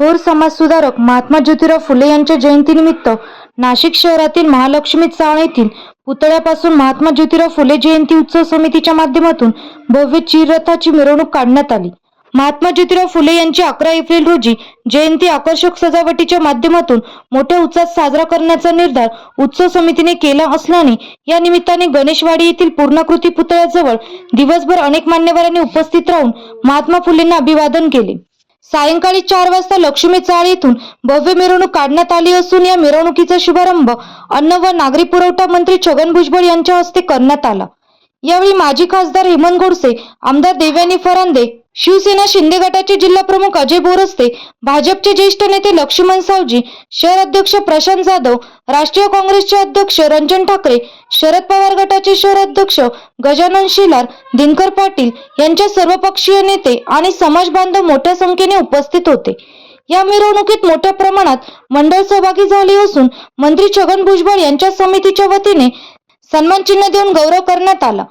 थोर समाजसुधारक महात्मा ज्योतिराव फुले यांच्या जयंतीनिमित्त नाशिक शहरातील महालक्ष्मी चाळ येथील पुतळ्यापासून महात्मा ज्योतिराव फुले जयंती उत्सव समितीच्या माध्यमातून भव्य चिररथाची मिरवणूक काढण्यात आली. महात्मा ज्योतिराव फुले यांची अकरा एप्रिल रोजी जयंती आकर्षक सजावटीच्या माध्यमातून मोठ्या उत्साहात साजरा करण्याचा निर्धार उत्सव समितीने केला असल्याने या निमित्ताने गणेशवाडी येथील पूर्णाकृती पुतळ्याजवळ दिवसभर अनेक मान्यवरांनी उपस्थित राहून महात्मा फुलेंना अभिवादन केले. सायंकाळी चार वाजता लक्ष्मी चाळ येथून भव्य मिरवणूक काढण्यात आली असून या मिरवणुकीचा शुभारंभ अन्न व नागरी पुरवठा मंत्री छगन भुजबळ यांच्या हस्ते करण्यात आला. यावेळी माजी खासदार हेमंत गोडसे आमदार देवयानी फरांदे शिवसेना शिंदे गटाचे जिल्हा प्रमुख अजय बोरस्ते भाजपचे ज्येष्ठ नेते लक्ष्मण सावजी शहर अध्यक्ष प्रशांत जाधव राष्ट्रीय काँग्रेसचे अध्यक्ष रंजन ठाकरे शरद पवार गटाचे शहर अध्यक्ष गजानन शिलार दिनकर पाटील यांच्या सर्वपक्षीय नेते आणि समाज बांधव मोठ्या संख्येने उपस्थित होते. या मिरवणुकीत मोठ्या प्रमाणात मंडळ सहभागी झाले असून मंत्री छगन भुजबळ यांच्या समितीच्या वतीने सन्मान चिन्ह देऊन गौरव करण्यात आला.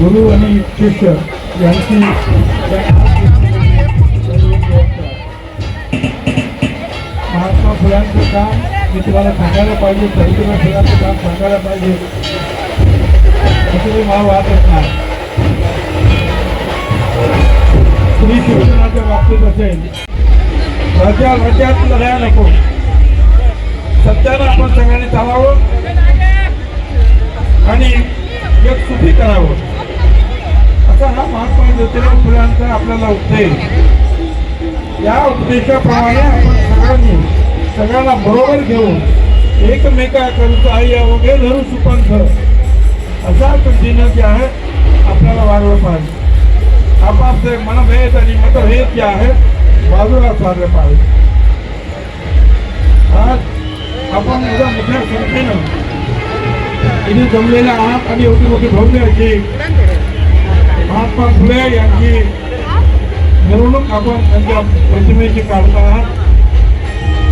गुरु आणि शिष्य यांची महात्मा फुलांचं काम मी तुम्हाला सांगायला पाहिजे सावित्रीबाई फुलांचं काम सांगायला पाहिजे. असं ते मला वाटत नाही. स्त्री शिक्षणाच्या बाबतीत असेल राज्या राज्यात लढाया नको. सत्याला आपण सगळ्यांनी चालावं आणि एक सुखी करावं. असा हा महात्मा ज्योतिराव फुलांचा आपल्याला उपदेश या उपदेशाप्रमाणे आपण सगळ्यांनी सगळ्यांना बरोबर घेऊन एकमेकाकरता या वगैरे धरू सुपंथ असा पद्धतीनं जे आहे आपल्याला वागलं पाहिजे. आपापले मनभेद आणि मतभेद जे आहेत बाजूला साधले पाहिजे. आज आपण एवढ्या मोठ्या संख्येनं इथे जमलेल्या आहात आणि एवढी मोठी भव्य अशी महात्मा फुले यांची मिरवणूक आपण त्यांच्या प्रतिमेची काढत आहात.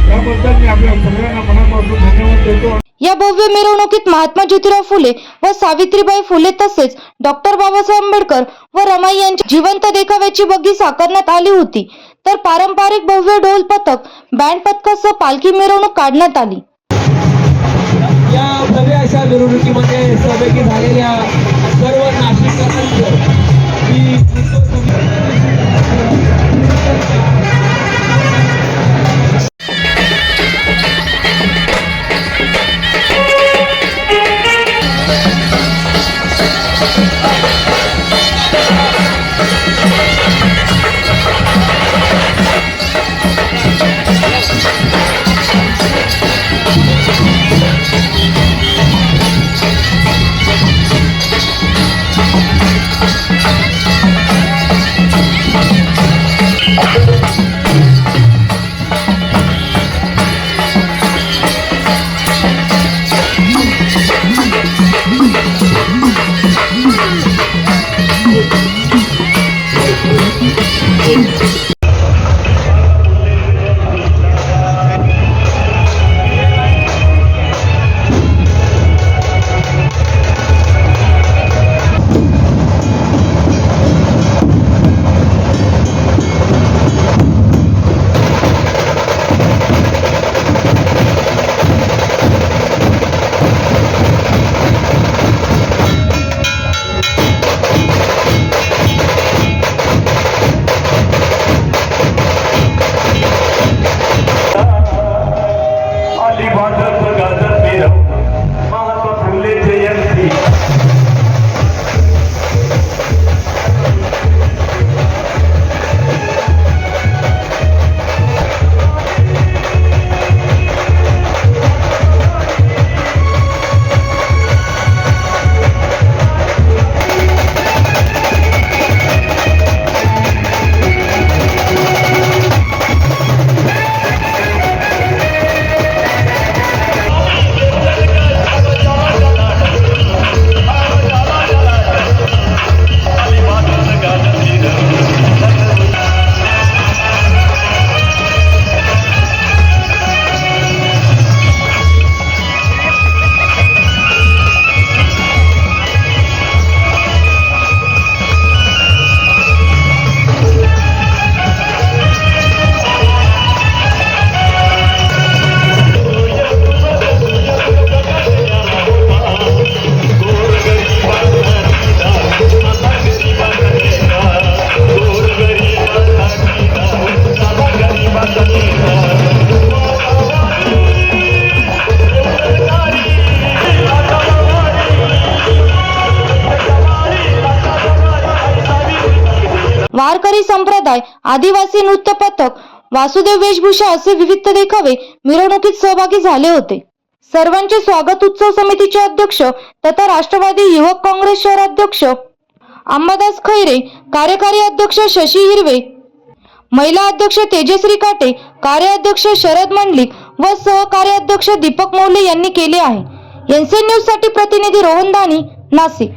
त्याबद्दल मी आपल्या सगळ्यांना मनापासून धन्यवाद देतो. या भव्य मिरवणुकीत महात्मा ज्योतिराव फुले व सावित्रीबाई फुले तसेच डॉक्टर बाबासाहेब आंबेडकर व रमाई यांची जिवंत देखाव्याची बग्गी साकारण्यात आली होती. तर पारंपरिक भव्य ढोल पथक बँड पथकासह पालखी मिरवणूक काढण्यात आली. या भव्य अशा मिरवणुकीमध्ये सहभागी झालेल्या वारकरी संप्रदाय आदिवासी नृत्य पथक वासुदेव वेशभूषा असे विविध देखावे मिरवणुकीत सहभागी झाले होते. सर्वांचे स्वागत उत्सव समितीचे अध्यक्ष तथा राष्ट्रवादी युवक काँग्रेस शहराध्यक्ष अंबादास खैरे कार्यकारी अध्यक्ष शशी हिरवे महिला अध्यक्ष तेजश्री काटे कार्याध्यक्ष शरद मंडलिक व सहकार्याध्यक्ष दीपक मौले यांनी केले आहे. एनसी न्यूजसाठी प्रतिनिधी रोहन दानी नाशिक.